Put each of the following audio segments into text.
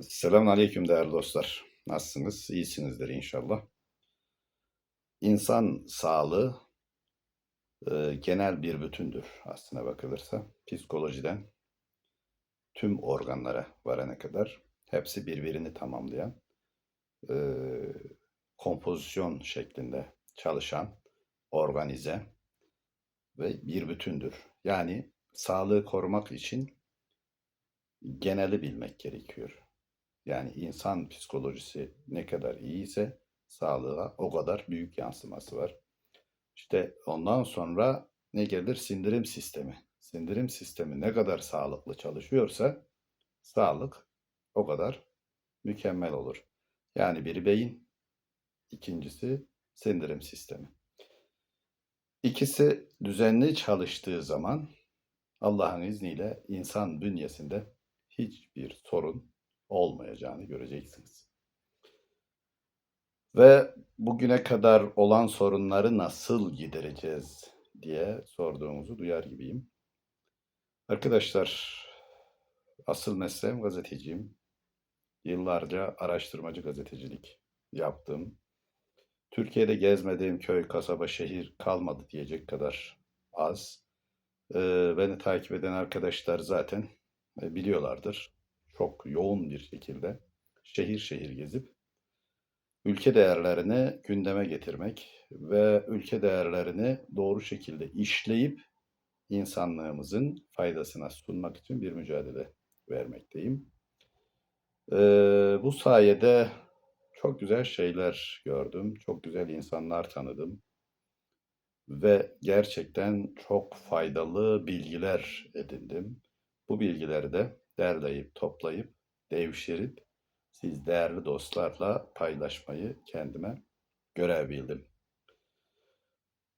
Selamun Aleyküm değerli dostlar. Nasılsınız? İyisinizdir inşallah. İnsan sağlığı e, genel bir bütündür aslına bakılırsa. Psikolojiden tüm organlara varana kadar hepsi birbirini tamamlayan e, kompozisyon şeklinde çalışan organize ve bir bütündür. Yani sağlığı korumak için geneli bilmek gerekiyor. Yani insan psikolojisi ne kadar iyiyse sağlığa o kadar büyük yansıması var. İşte ondan sonra ne gelir? Sindirim sistemi. Sindirim sistemi ne kadar sağlıklı çalışıyorsa sağlık o kadar mükemmel olur. Yani biri beyin, ikincisi sindirim sistemi. İkisi düzenli çalıştığı zaman Allah'ın izniyle insan bünyesinde hiçbir sorun olmayacağını göreceksiniz. Ve bugüne kadar olan sorunları nasıl gidereceğiz diye sorduğumuzu duyar gibiyim. Arkadaşlar, asıl mesleğim gazeteciyim. Yıllarca araştırmacı gazetecilik yaptım. Türkiye'de gezmediğim köy, kasaba, şehir kalmadı diyecek kadar az. Ee, beni takip eden arkadaşlar zaten e, biliyorlardır. Çok yoğun bir şekilde şehir şehir gezip ülke değerlerini gündeme getirmek ve ülke değerlerini doğru şekilde işleyip insanlığımızın faydasına sunmak için bir mücadele vermekteyim. Ee, bu sayede çok güzel şeyler gördüm, çok güzel insanlar tanıdım ve gerçekten çok faydalı bilgiler edindim. Bu bilgileri de derleyip toplayıp devşirip siz değerli dostlarla paylaşmayı kendime görev bildim.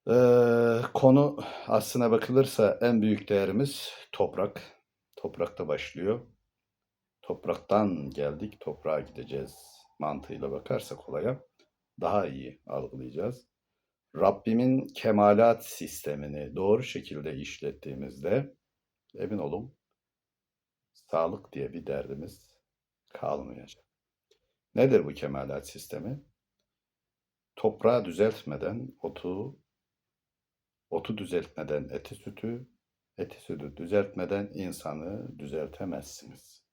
Ee, konu aslına bakılırsa en büyük değerimiz toprak. Toprakta başlıyor. Topraktan geldik, toprağa gideceğiz mantığıyla bakarsak olaya daha iyi algılayacağız. Rabbimin kemalat sistemini doğru şekilde işlettiğimizde emin olun sağlık diye bir derdimiz kalmayacak. Nedir bu kemalat sistemi? Toprağı düzeltmeden otu, otu düzeltmeden eti sütü, eti sütü düzeltmeden insanı düzeltemezsiniz.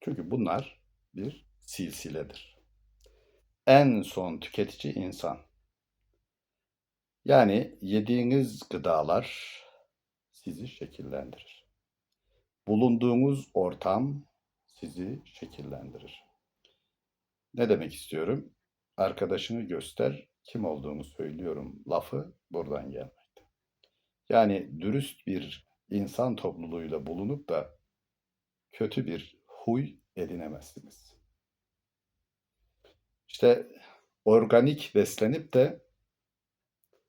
Çünkü bunlar bir silsiledir. En son tüketici insan. Yani yediğiniz gıdalar sizi şekillendirir. Bulunduğunuz ortam sizi şekillendirir. Ne demek istiyorum? Arkadaşını göster, kim olduğunu söylüyorum lafı buradan gelmekte. Yani dürüst bir insan topluluğuyla bulunup da kötü bir huy edinemezsiniz. İşte organik beslenip de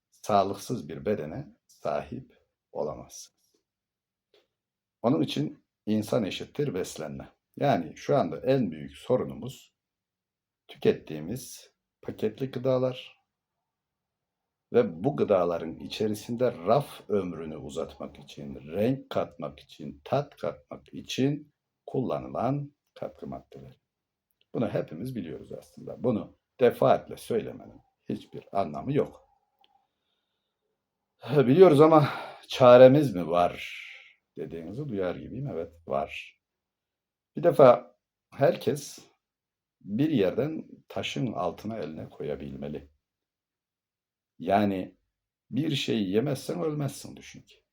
sağlıksız bir bedene sahip olamazsınız. Onun için insan eşittir beslenme. Yani şu anda en büyük sorunumuz tükettiğimiz paketli gıdalar ve bu gıdaların içerisinde raf ömrünü uzatmak için, renk katmak için, tat katmak için kullanılan katkı maddeleri. Bunu hepimiz biliyoruz aslında. Bunu defaatle söylemenin hiçbir anlamı yok. Biliyoruz ama çaremiz mi var dediğinizi duyar gibiyim. Evet var. Bir defa herkes bir yerden taşın altına eline koyabilmeli. Yani bir şeyi yemezsen ölmezsin düşün ki.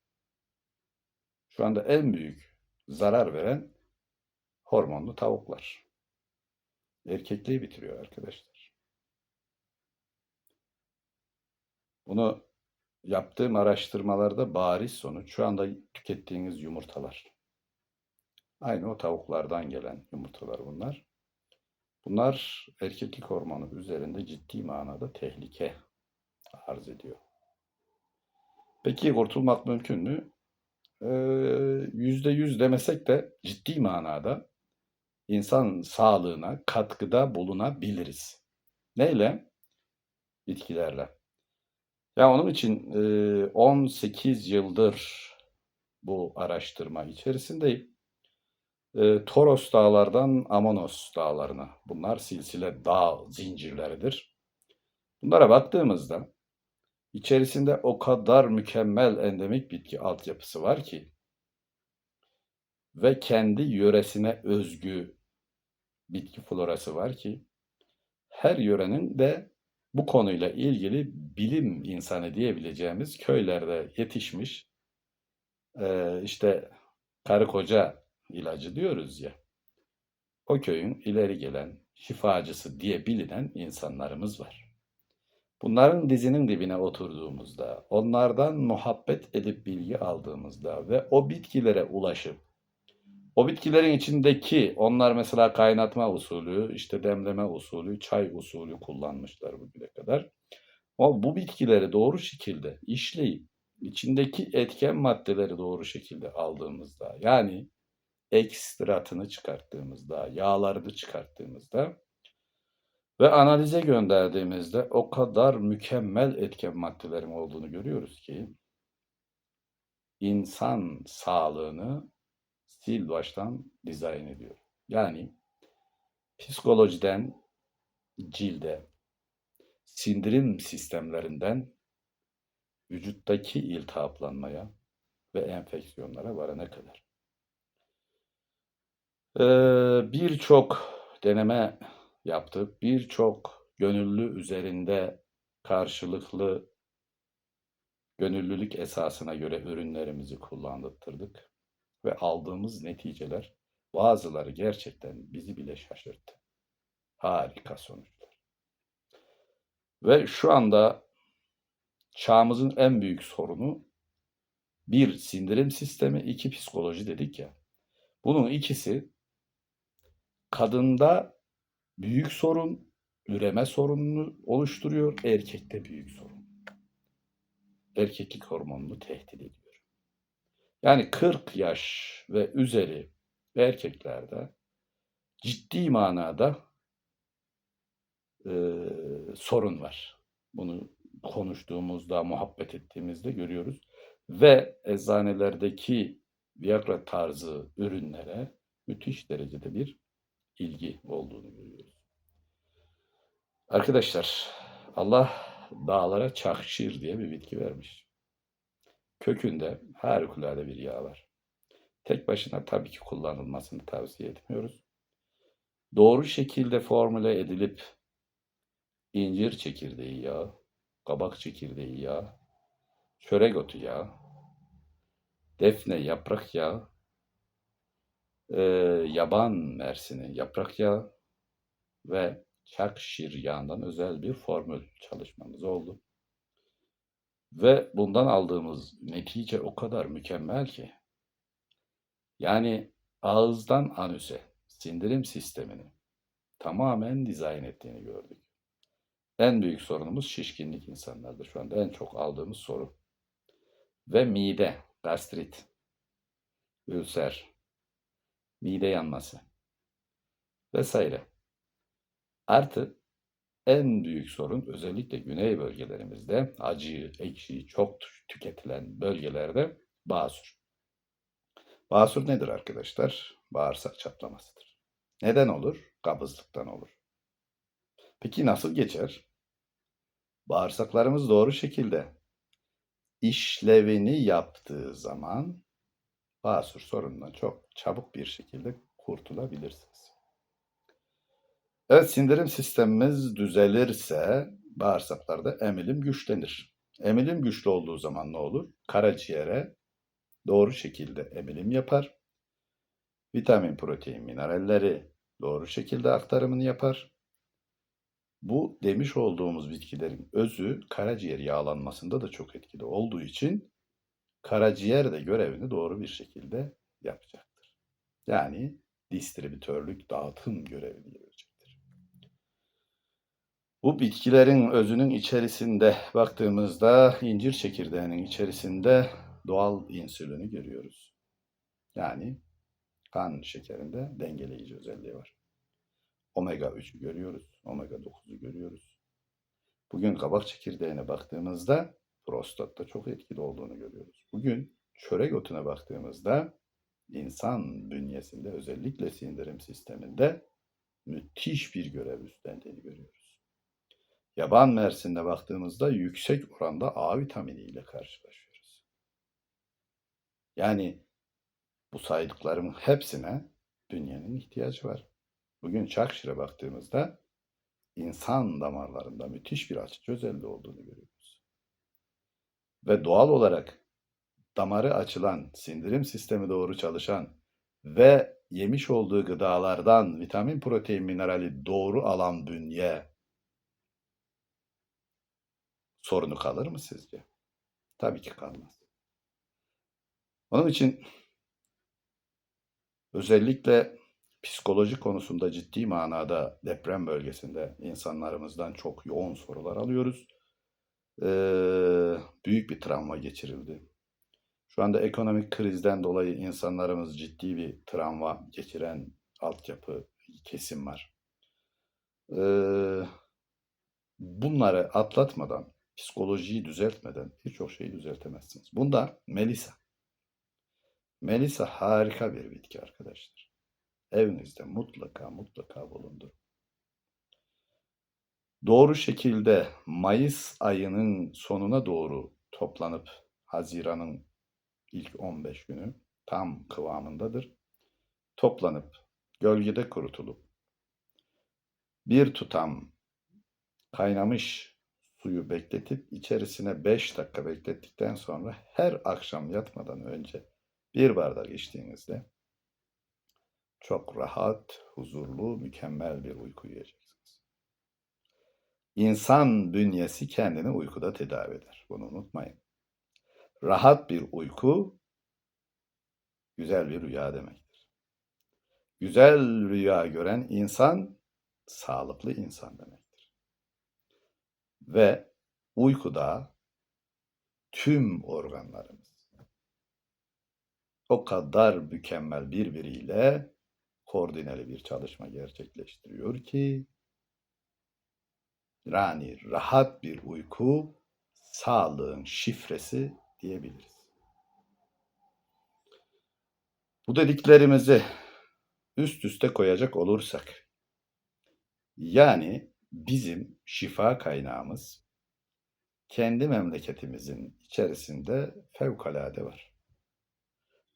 Şu anda en büyük zarar veren hormonlu tavuklar. Erkekliği bitiriyor arkadaşlar. Bunu yaptığım araştırmalarda bariz sonuç şu anda tükettiğiniz yumurtalar. Aynı o tavuklardan gelen yumurtalar bunlar. Bunlar erkeklik hormonu üzerinde ciddi manada tehlike arz ediyor. Peki kurtulmak mümkün mü? Yüzde yüz demesek de ciddi manada insan sağlığına katkıda bulunabiliriz. Neyle? Bitkilerle. Ya onun için 18 yıldır bu araştırma içerisindeyim. Toros Dağları'ndan Amonos Dağları'na. Bunlar silsile dağ zincirleridir. Bunlara baktığımızda içerisinde o kadar mükemmel endemik bitki altyapısı var ki ve kendi yöresine özgü bitki florası var ki her yörenin de bu konuyla ilgili bilim insanı diyebileceğimiz köylerde yetişmiş eee, işte karı koca ilacı diyoruz ya. O köyün ileri gelen şifacısı diye bilinen insanlarımız var. Bunların dizinin dibine oturduğumuzda, onlardan muhabbet edip bilgi aldığımızda ve o bitkilere ulaşıp o bitkilerin içindeki onlar mesela kaynatma usulü, işte demleme usulü, çay usulü kullanmışlar bugüne kadar. Ama bu bitkileri doğru şekilde işleyip içindeki etken maddeleri doğru şekilde aldığımızda yani ekstratını çıkarttığımızda, yağlarını çıkarttığımızda ve analize gönderdiğimizde o kadar mükemmel etken maddelerin olduğunu görüyoruz ki insan sağlığını sil baştan dizayn ediyor. Yani psikolojiden cilde, sindirim sistemlerinden vücuttaki iltihaplanmaya ve enfeksiyonlara varana kadar. Ee, birçok deneme yaptık. Birçok gönüllü üzerinde karşılıklı gönüllülük esasına göre ürünlerimizi kullandırdık ve aldığımız neticeler bazıları gerçekten bizi bile şaşırttı. Harika sonuçlar. Ve şu anda çağımızın en büyük sorunu bir sindirim sistemi, iki psikoloji dedik ya. Bunun ikisi kadında büyük sorun, üreme sorununu oluşturuyor, erkekte büyük sorun. Erkeklik hormonunu tehdit ediyor. Yani 40 yaş ve üzeri erkeklerde ciddi manada e, sorun var. Bunu konuştuğumuzda, muhabbet ettiğimizde görüyoruz. Ve eczanelerdeki Viagra tarzı ürünlere müthiş derecede bir ilgi olduğunu görüyoruz. Arkadaşlar Allah dağlara çakşir diye bir bitki vermiş. Kökünde harikulade bir yağ var. Tek başına tabii ki kullanılmasını tavsiye etmiyoruz. Doğru şekilde formüle edilip incir çekirdeği yağı, kabak çekirdeği yağı, çörek otu yağı, defne yaprak yağı, e, yaban mersini yaprak yağı ve çakşir yağından özel bir formül çalışmamız oldu. Ve bundan aldığımız netice o kadar mükemmel ki. Yani ağızdan anüse sindirim sistemini tamamen dizayn ettiğini gördük. En büyük sorunumuz şişkinlik insanlarda. Şu anda en çok aldığımız soru. Ve mide, gastrit, ülser, mide yanması vesaire. Artı en büyük sorun özellikle güney bölgelerimizde acı, ekşi çok tüketilen bölgelerde basur. Basur nedir arkadaşlar? Bağırsak çatlamasıdır. Neden olur? Kabızlıktan olur. Peki nasıl geçer? Bağırsaklarımız doğru şekilde işlevini yaptığı zaman basur sorunundan çok çabuk bir şekilde kurtulabilirsiniz. Evet sindirim sistemimiz düzelirse bağırsaklarda emilim güçlenir. Emilim güçlü olduğu zaman ne olur? Karaciğere doğru şekilde emilim yapar. Vitamin, protein, mineralleri doğru şekilde aktarımını yapar. Bu demiş olduğumuz bitkilerin özü karaciğer yağlanmasında da çok etkili olduğu için karaciğer de görevini doğru bir şekilde yapacaktır. Yani distribütörlük, dağıtım görevini görecektir. Bu bitkilerin özünün içerisinde baktığımızda incir çekirdeğinin içerisinde doğal insülini görüyoruz. Yani kan şekerinde dengeleyici özelliği var. Omega 3'ü görüyoruz. Omega 9'u görüyoruz. Bugün kabak çekirdeğine baktığımızda prostatta çok etkili olduğunu görüyoruz. Bugün çörek otuna baktığımızda insan bünyesinde özellikle sindirim sisteminde müthiş bir görev üstlendiğini görüyoruz. Yaban mersinde baktığımızda yüksek oranda A vitamini ile karşılaşıyoruz. Yani bu saydıklarımın hepsine bünyenin ihtiyacı var. Bugün Çakşir'e baktığımızda insan damarlarında müthiş bir açıcı özelliği olduğunu görüyoruz. Ve doğal olarak damarı açılan, sindirim sistemi doğru çalışan ve yemiş olduğu gıdalardan vitamin, protein, minerali doğru alan bünye sorunu kalır mı sizce? Tabii ki kalmaz. Onun için özellikle psikoloji konusunda ciddi manada deprem bölgesinde insanlarımızdan çok yoğun sorular alıyoruz. Ee, büyük bir travma geçirildi. Şu anda ekonomik krizden dolayı insanlarımız ciddi bir travma geçiren altyapı kesim var. Ee, bunları atlatmadan, psikolojiyi düzeltmeden birçok şeyi düzeltemezsiniz. Bunda Melisa. Melisa harika bir bitki arkadaşlar. Evinizde mutlaka mutlaka bulundur. Doğru şekilde Mayıs ayının sonuna doğru toplanıp Haziran'ın ilk 15 günü tam kıvamındadır. Toplanıp gölgede kurutulup bir tutam kaynamış suyu bekletip içerisine 5 dakika beklettikten sonra her akşam yatmadan önce bir bardak içtiğinizde çok rahat, huzurlu, mükemmel bir uyku uyuyacaksınız. İnsan bünyesi kendini uykuda tedavi eder. Bunu unutmayın. Rahat bir uyku güzel bir rüya demektir. Güzel rüya gören insan sağlıklı insan demektir. Ve uykuda tüm organlarımız o kadar mükemmel birbiriyle koordineli bir çalışma gerçekleştiriyor ki yani rahat bir uyku sağlığın şifresi diyebiliriz. Bu dediklerimizi üst üste koyacak olursak yani bizim şifa kaynağımız kendi memleketimizin içerisinde fevkalade var.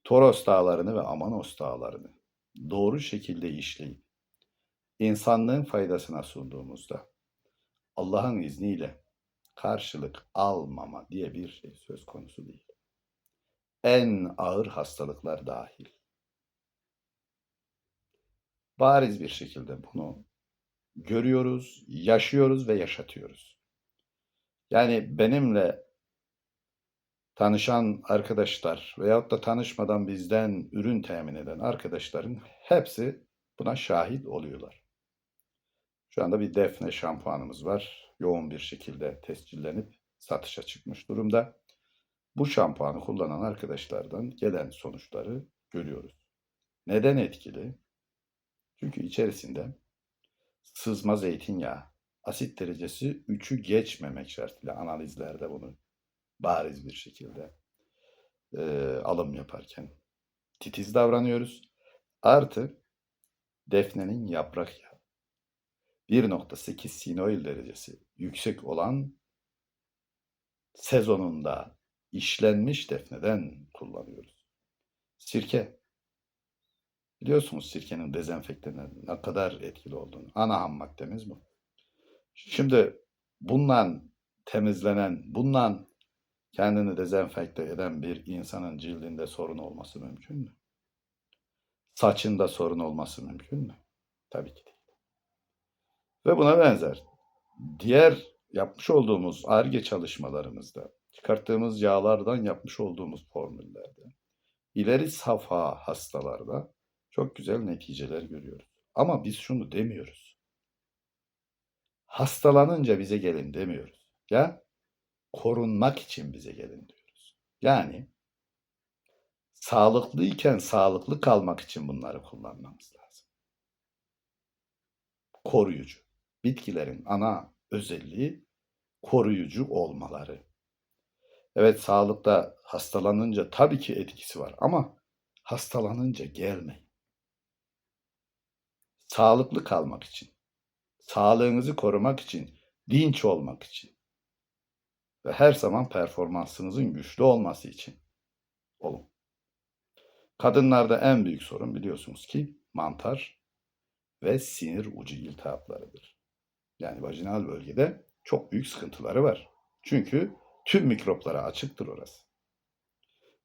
Toros dağlarını ve Amanos dağlarını doğru şekilde işleyip insanlığın faydasına sunduğumuzda Allah'ın izniyle karşılık almama diye bir şey söz konusu değil. En ağır hastalıklar dahil. Bariz bir şekilde bunu görüyoruz, yaşıyoruz ve yaşatıyoruz. Yani benimle tanışan arkadaşlar veyahut da tanışmadan bizden ürün temin eden arkadaşların hepsi buna şahit oluyorlar. Şu anda bir defne şampuanımız var. Yoğun bir şekilde tescillenip satışa çıkmış durumda. Bu şampuanı kullanan arkadaşlardan gelen sonuçları görüyoruz. Neden etkili? Çünkü içerisinde sızma zeytinyağı, asit derecesi 3'ü geçmemek şartıyla analizlerde bunu bariz bir şekilde e, alım yaparken titiz davranıyoruz. Artı defnenin yaprak yağı. 1.8 sinoil derecesi yüksek olan sezonunda işlenmiş defneden kullanıyoruz. Sirke. Biliyorsunuz sirkenin dezenfektörüne ne kadar etkili olduğunu. Ana ham maddemiz bu. Şimdi bundan temizlenen, bundan kendini dezenfekte eden bir insanın cildinde sorun olması mümkün mü? Saçında sorun olması mümkün mü? Tabii ki değil. Ve buna benzer diğer yapmış olduğumuz ARGE çalışmalarımızda, çıkarttığımız yağlardan yapmış olduğumuz formüllerde, ileri safha hastalarda çok güzel neticeler görüyoruz. Ama biz şunu demiyoruz. Hastalanınca bize gelin demiyoruz. Ya korunmak için bize gelin diyoruz. Yani sağlıklıyken sağlıklı kalmak için bunları kullanmamız lazım. Koruyucu. Bitkilerin ana özelliği koruyucu olmaları. Evet sağlıkta hastalanınca tabii ki etkisi var ama hastalanınca gelmeyin. Sağlıklı kalmak için, sağlığınızı korumak için, dinç olmak için ve her zaman performansınızın güçlü olması için olun. Kadınlarda en büyük sorun biliyorsunuz ki mantar ve sinir ucu iltihaplarıdır. Yani vajinal bölgede çok büyük sıkıntıları var. Çünkü tüm mikroplara açıktır orası.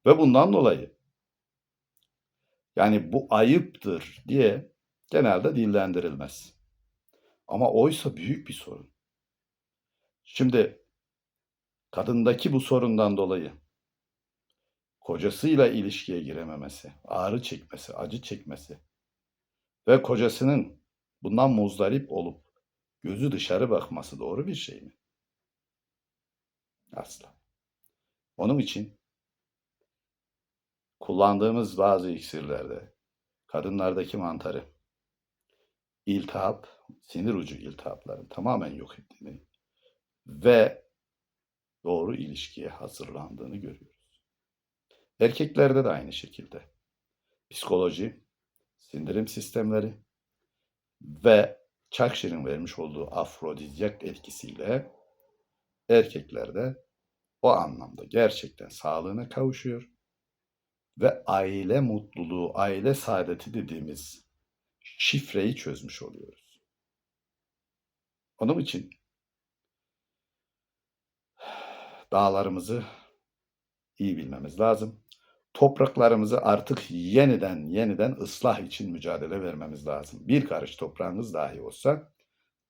Ve bundan dolayı yani bu ayıptır diye genelde dillendirilmez. Ama oysa büyük bir sorun. Şimdi kadındaki bu sorundan dolayı kocasıyla ilişkiye girememesi, ağrı çekmesi, acı çekmesi ve kocasının bundan muzdarip olup gözü dışarı bakması doğru bir şey mi? Asla. Onun için kullandığımız bazı iksirlerde kadınlardaki mantarı iltihap, sinir ucu iltihapların tamamen yok ettiğini ve doğru ilişkiye hazırlandığını görüyoruz. Erkeklerde de aynı şekilde. Psikoloji, sindirim sistemleri ve Çakşir'in vermiş olduğu afrodizyak etkisiyle erkeklerde o anlamda gerçekten sağlığına kavuşuyor ve aile mutluluğu, aile saadeti dediğimiz şifreyi çözmüş oluyoruz. Onun için dağlarımızı iyi bilmemiz lazım. Topraklarımızı artık yeniden yeniden ıslah için mücadele vermemiz lazım. Bir karış toprağınız dahi olsa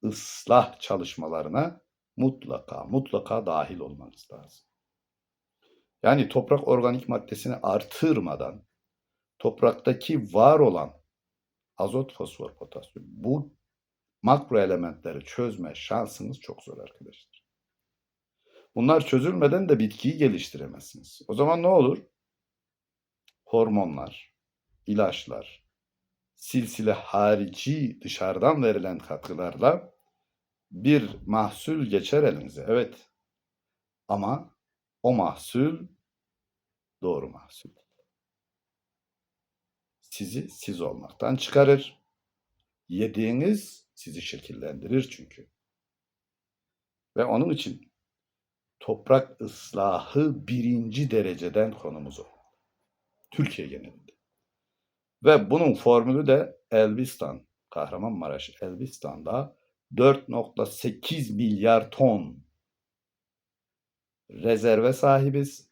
ıslah çalışmalarına mutlaka mutlaka dahil olmanız lazım. Yani toprak organik maddesini artırmadan topraktaki var olan azot, fosfor, potasyum bu makro elementleri çözme şansınız çok zor arkadaşlar. Bunlar çözülmeden de bitkiyi geliştiremezsiniz. O zaman ne olur? Hormonlar, ilaçlar, silsile harici dışarıdan verilen katkılarla bir mahsul geçer elinize. Evet. Ama o mahsul doğru mahsul. Sizi siz olmaktan çıkarır. Yediğiniz sizi şekillendirir çünkü. Ve onun için toprak ıslahı birinci dereceden konumuz o. Türkiye genelinde. Ve bunun formülü de Elbistan, Kahramanmaraş Elbistan'da 4.8 milyar ton rezerve sahibiz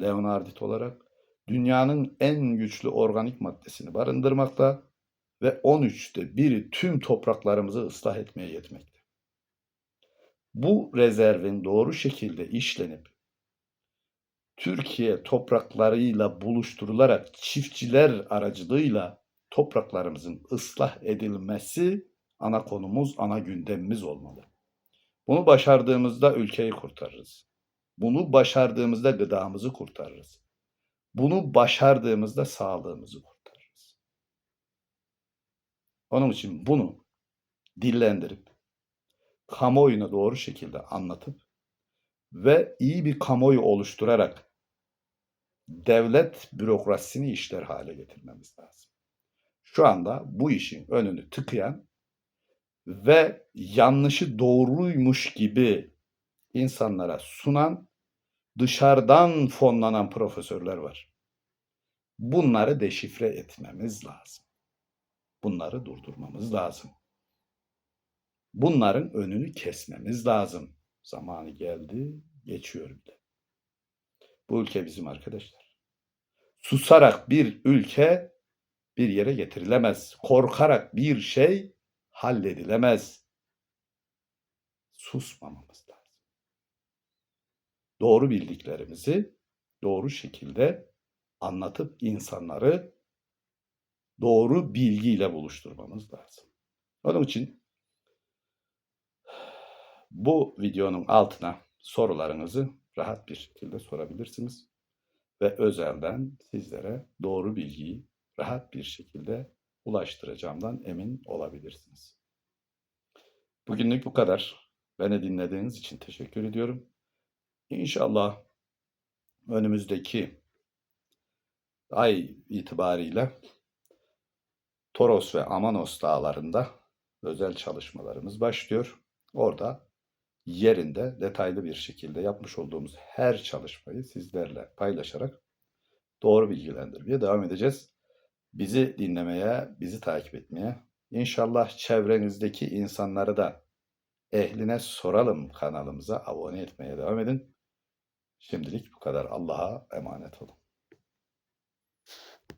Leonardit olarak. Dünyanın en güçlü organik maddesini barındırmakta ve 13'te biri tüm topraklarımızı ıslah etmeye yetmekte. Bu rezervin doğru şekilde işlenip Türkiye topraklarıyla buluşturularak çiftçiler aracılığıyla topraklarımızın ıslah edilmesi ana konumuz, ana gündemimiz olmalı. Bunu başardığımızda ülkeyi kurtarırız. Bunu başardığımızda gıdamızı kurtarırız. Bunu başardığımızda sağlığımızı kurtarırız. Onun için bunu dillendirip kamuoyuna doğru şekilde anlatıp ve iyi bir kamuoyu oluşturarak devlet bürokrasisini işler hale getirmemiz lazım. Şu anda bu işin önünü tıkayan ve yanlışı doğruymuş gibi insanlara sunan dışarıdan fonlanan profesörler var. Bunları deşifre etmemiz lazım. Bunları durdurmamız lazım. Bunların önünü kesmemiz lazım. Zamanı geldi, geçiyor bile. Bu ülke bizim arkadaşlar. Susarak bir ülke bir yere getirilemez. Korkarak bir şey halledilemez. Susmamamız lazım. Doğru bildiklerimizi doğru şekilde anlatıp insanları doğru bilgiyle buluşturmamız lazım. Onun için bu videonun altına sorularınızı rahat bir şekilde sorabilirsiniz ve özelden sizlere doğru bilgiyi rahat bir şekilde ulaştıracağımdan emin olabilirsiniz. Bugünlük bu kadar. Beni dinlediğiniz için teşekkür ediyorum. İnşallah önümüzdeki ay itibariyle Toros ve Amanos dağlarında özel çalışmalarımız başlıyor. Orada yerinde detaylı bir şekilde yapmış olduğumuz her çalışmayı sizlerle paylaşarak doğru bilgilendirmeye devam edeceğiz. Bizi dinlemeye, bizi takip etmeye, inşallah çevrenizdeki insanları da ehline soralım kanalımıza abone etmeye devam edin. Şimdilik bu kadar. Allah'a emanet olun.